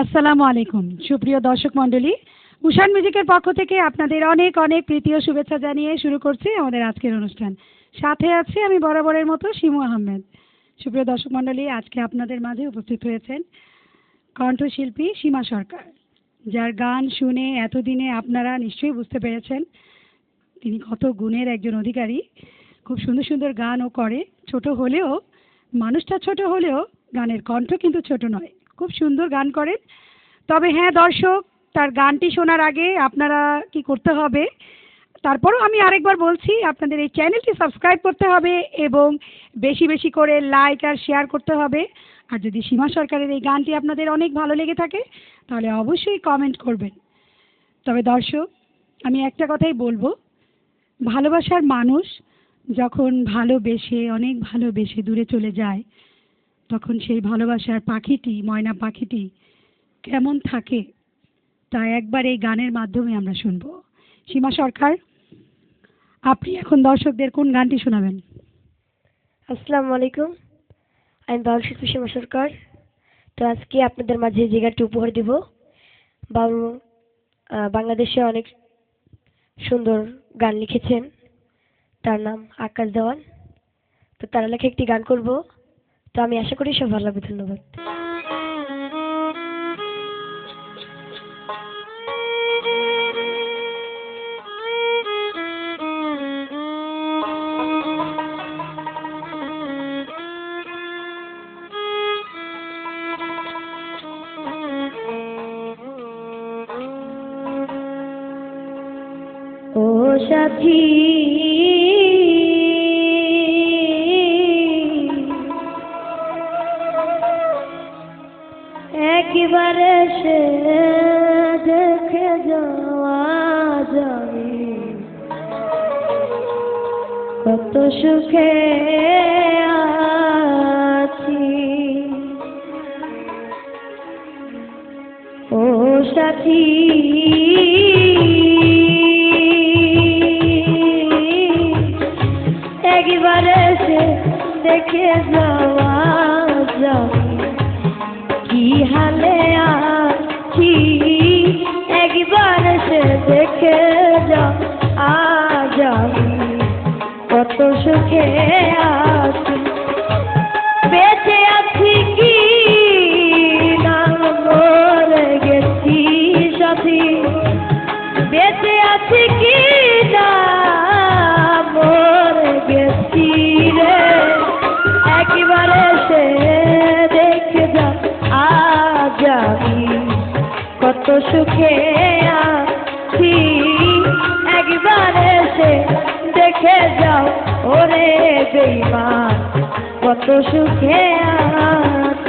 আসসালামু আলাইকুম। সুপ্রিয় দর্শক মণ্ডলী, উষান মিউজিকের পক্ষ থেকে আপনাদের অনেক অনেক প্রীতি ও শুভেচ্ছা জানিয়ে শুরু করছি আমাদের আজকের অনুষ্ঠান। সাথে আছি আমি বরাবরের মতো শিমু আহমেদ। সুপ্রিয় দর্শক মণ্ডলী, আজকে আপনাদের মাঝে উপস্থিত হয়েছেন কণ্ঠশিল্পী সীমা সরকার, যার গান শুনে এতদিনে আপনারা নিশ্চয়ই বুঝতে পেরেছেন, তিনি কত গুণের একজন অধিকারী। খুব সুন্দর সুন্দর গানও করে। ছোট হলেও, মানুষটা ছোট হলেও গানের কণ্ঠ কিন্তু ছোট নয়। খুব সুন্দর গান করেন। তবে হ্যাঁ দর্শক, তার গানটি শোনার আগে আপনারা কি করতে হবে, তারপরও আমি আরেকবার বলছি, আপনাদের এই চ্যানেলটি সাবস্ক্রাইব করতে হবে এবং বেশি বেশি করে লাইক আর শেয়ার করতে হবে। আর যদি সীমা সরকারের এই গানটি আপনাদের অনেক ভালো লেগে থাকে, তাহলে অবশ্যই কমেন্ট করবেন। তবে দর্শক, আমি একটা কথাই বলব, ভালোবাসার মানুষ যখন ভালোবেসে, অনেক ভালোবেসে দূরে চলে যায় তখন সেই ভালোবাসার পাখিটি, ময়না পাখিটি কেমন থাকে তা একবার এই গানের মাধ্যমে আমরা শুনব। সীমা সরকার, আপনি এখন দর্শকদের কোন গানটি শোনাবেন? আসসালামু আলাইকুম, আমি বাউল শিল্পী সীমা সরকার। তো আজকে আপনাদের মাঝে যে গানটি উপহার দিব বাউল বাংলাদেশে অনেক সুন্দর গান লিখেছেন। তার নাম আকাশ দেওয়ান তো তারা লেখা একটি গান করব। তো আমি আশা করি সব ভালো লাগবে ধন্যবাদ। সাথী কত সুখে আছি। ও সাথী। একবারে সে দেখে যাওয়া সুখে আছি। বেঁচে আছি কি না? মরে গেছি সাথী। বেঁচে আছি কি না? মরে গেছি রে। একবারে সে দেখে যা, আজ আমি কত সুখে আছি। দেখে যাও ওরে বেইমান কত সুখে আছি।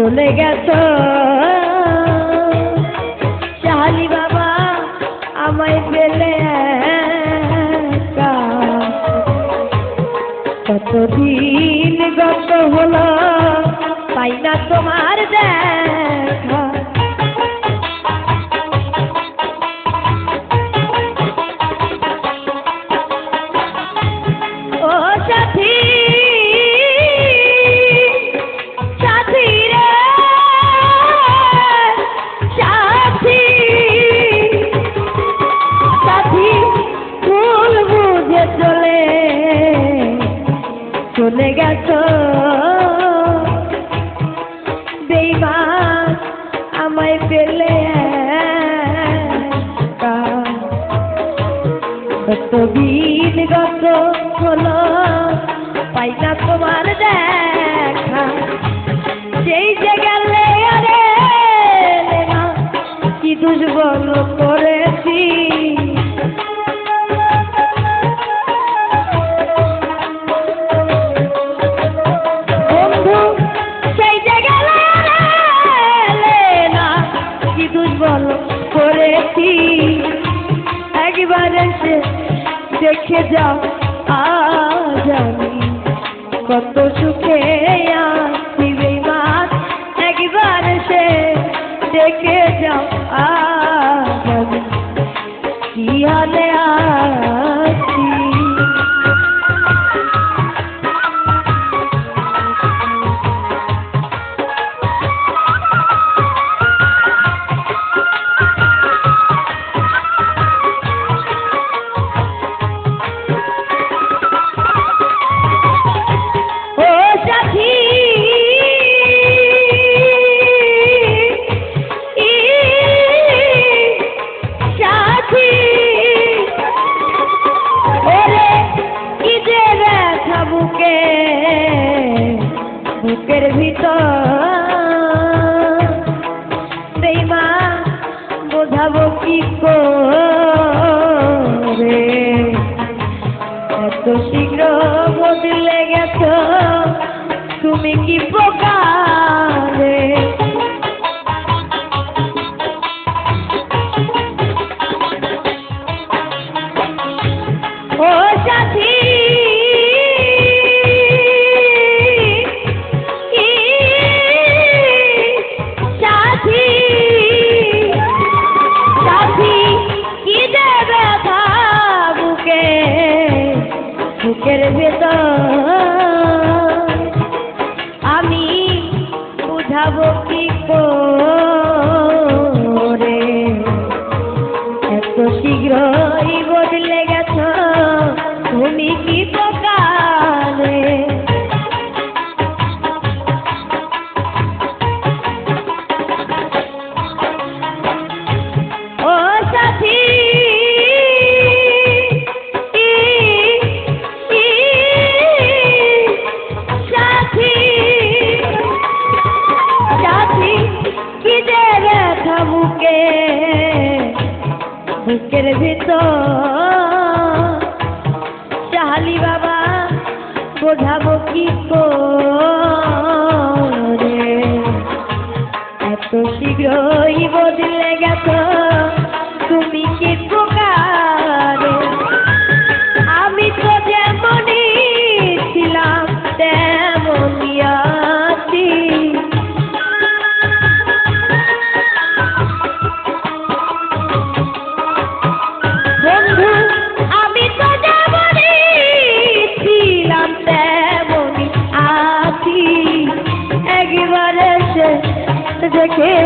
চলে গেছ। শালি বাবা আমায় পেলে কতদিন গত হলো পাই না তোমার দেখা। আমায় পেলে। কত দিন গত হলো পাই না তোমার দেখা সেই যে গেলে আরে কি দুর্বল করেছি जा তুমি কি প্রকারে? ও সাথী বুকের ভেতর রেখে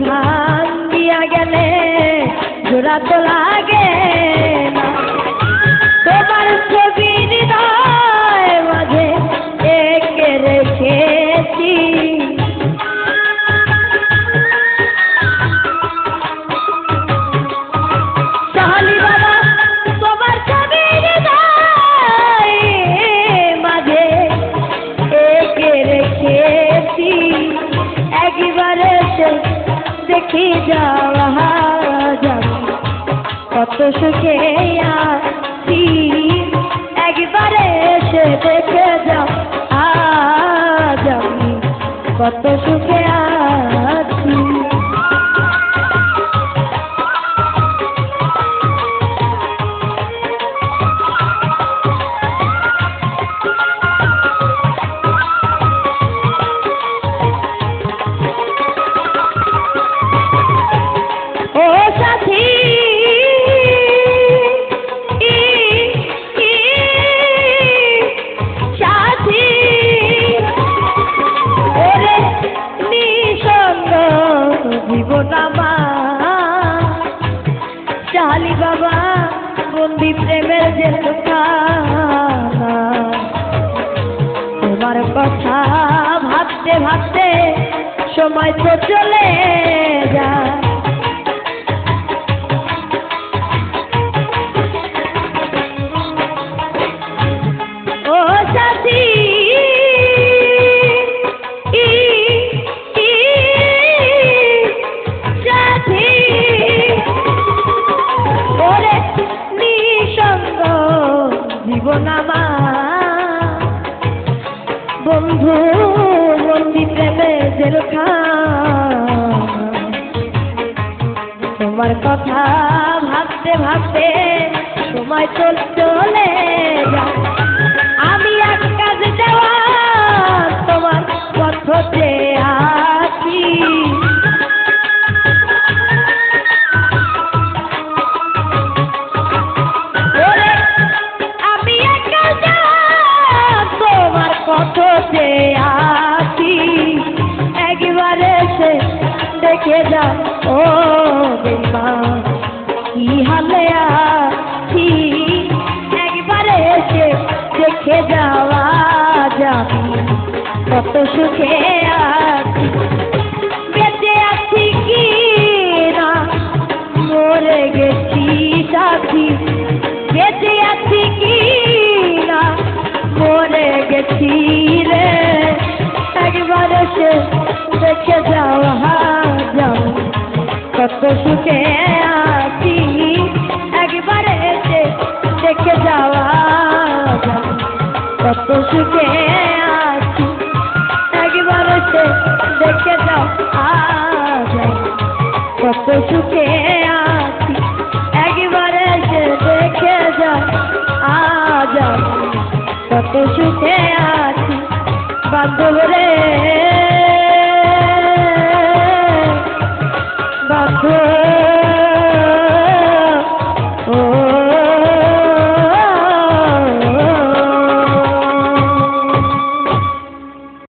ভাত দিয়া গেলে জোড়া তো লাগে সুখে আছি একবারে এসে দেখে যাও। আজ আমি কত সুখে আছি। সময় তো চলে তোমার কথা ভাবতে ভাবতে সময় চল, চলে যায়। আমি এক কাজ দেওয়া, তোমার পথতে আছি। আমি এক তোমার পথতে আছি। একবারে সে দেখে যাও, ও বেমা কি হালে আছি? একবারে এসে দেখে যাওয়া যাবি। কত সুখে আছি। বান্ধব রে।